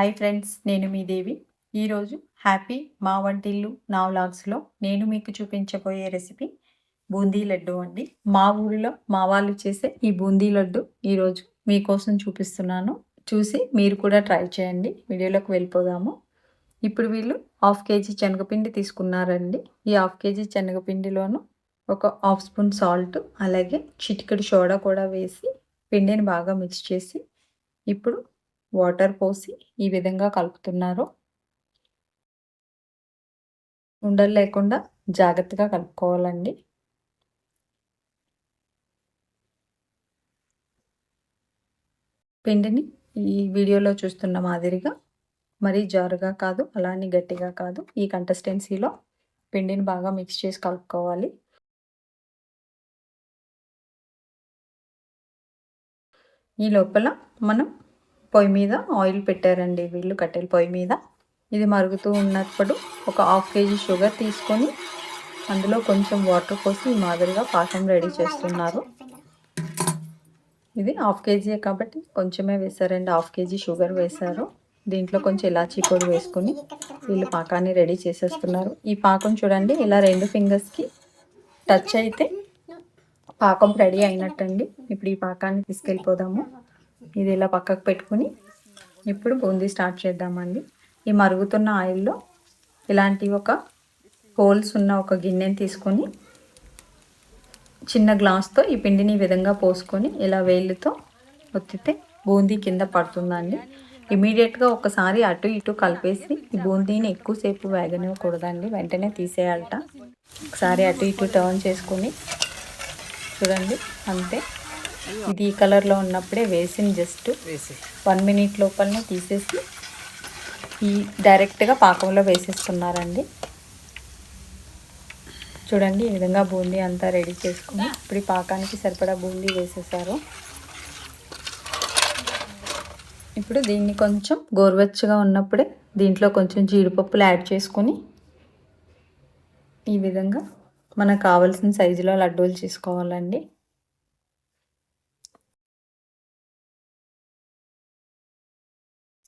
Hi friends నేను మీ దేవి. ఈరోజు happy మా వంటిల్లు నా వ్లాగ్స్లో నేను మీకు చూపించబోయే రెసిపీ బూందీ లడ్డు అండి. మా ఊరిలో మా వాళ్ళు చేసే ఈ బూందీ లడ్డు ఈరోజు మీకోసం చూపిస్తున్నాను. చూసి మీరు కూడా ట్రై చేయండి. వీడియోలోకి వెళ్ళిపోదాము. ఇప్పుడు వీళ్ళు హాఫ్ కేజీ శనగపిండి తీసుకున్నారండి. ఈ హాఫ్ కేజీ శనగపిండిలోను ఒక హాఫ్ స్పూన్ సాల్ట్ అలాగే చిటికెడు సోడా కూడా వేసి పిండిని బాగా మిక్స్ చేసి ఇప్పుడు వాటర్ పోసి ఈ విధంగా కలుపుతున్నారు. ఉండలు లేకుండా జాగ్రత్తగా కలుపుకోవాలండి. పిండిని ఈ వీడియోలో చూస్తున్న మాదిరిగా మరీ జారుగా కాదు అలానే గట్టిగా కాదు ఈ కంటెస్టెన్సీలో పిండిని బాగా మిక్స్ చేసి కలుపుకోవాలి. ఈ లోపల మనం పొయ్యి మీద ఆయిల్ పెట్టారండి వీళ్ళు కట్టెల పొయ్యి మీద. ఇది మరుగుతూ ఉన్నప్పుడు ఒక హాఫ్ కేజీ షుగర్ తీసుకొని అందులో కొంచెం వాటర్ పోసి ఈ మాదిరిగా పాకం రెడీ చేస్తున్నారు. ఇది హాఫ్ కేజీ కాబట్టి కొంచెమే వేశారండి హాఫ్ కేజీ షుగర్ వేశారు. దీంట్లో కొంచెం ఇలాచీ పొడి వేసుకొని వీళ్ళు పాకాన్ని రెడీ చేసేస్తున్నారు. ఈ పాకం చూడండి ఇలా రెండు ఫింగర్స్కి టచ్ అయితే పాకం రెడీ అయినట్టండి. ఇప్పుడు ఈ పాకాన్ని తీసుకెళ్ళిపోదాము. ఇది ఇలా పక్కకు పెట్టుకుని ఇప్పుడు బూందీ స్టార్ట్ చేద్దామండి. ఈ మరుగుతున్న ఆయిల్లో ఇలాంటి ఒక హోల్స్ ఉన్న ఒక గిన్నెని తీసుకొని చిన్న గ్లాస్తో ఈ పిండిని ఈ విధంగా పోసుకొని ఇలా వేళ్ళతో ఒత్తితే బూందీ కింద పడుతుందండి. ఇమీడియట్గా ఒకసారి అటు ఇటు కలిపేసి ఈ బూందీని ఎక్కువసేపు వేగనివ్వకూడదండి. వెంటనే తీసేయాలట. ఒకసారి అటు ఇటు టర్న్ చేసుకొని చూడండి. అంతే. ఇది ఈ కలర్లో ఉన్నప్పుడే వేసింది జస్ట్ వన్ మినిట్ లోపలనే తీసేసి ఈ డైరెక్ట్గా పాకంలో వేసేస్తున్నారండి చూడండి ఈ విధంగా బూందీ అంతా రెడీ చేసుకుని ఇప్పుడు ఈ పాకానికి సరిపడా బూందీ వేసేసారు. ఇప్పుడు దీన్ని కొంచెం గోరువెచ్చగా ఉన్నప్పుడే దీంట్లో కొంచెం జీడిపప్పులు యాడ్ చేసుకొని ఈ విధంగా మనకు కావాల్సిన సైజులో లడ్డూలు చేసుకోవాలండి.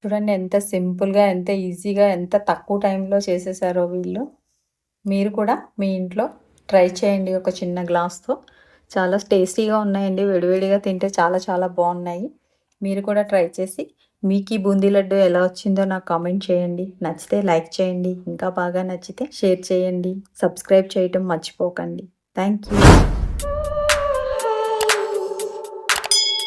చూడండి ఎంత సింపుల్గా ఎంత ఈజీగా ఎంత తక్కువ టైంలో చేసేసారో వీళ్ళు. మీరు కూడా మీ ఇంట్లో ట్రై చేయండి ఒక చిన్న గ్లాస్తో. చాలా టేస్టీగా ఉన్నాయండి వేడివేడిగా తింటే చాలా చాలా బాగున్నాయి. మీరు కూడా ట్రై చేసి మీకు ఈ బూందీ లడ్డు ఎలా వచ్చిందో నాకు కామెంట్ చేయండి. నచ్చితే లైక్ చేయండి ఇంకా బాగా నచ్చితే షేర్ చేయండి. సబ్స్క్రైబ్ చేయటం మర్చిపోకండి. Thank you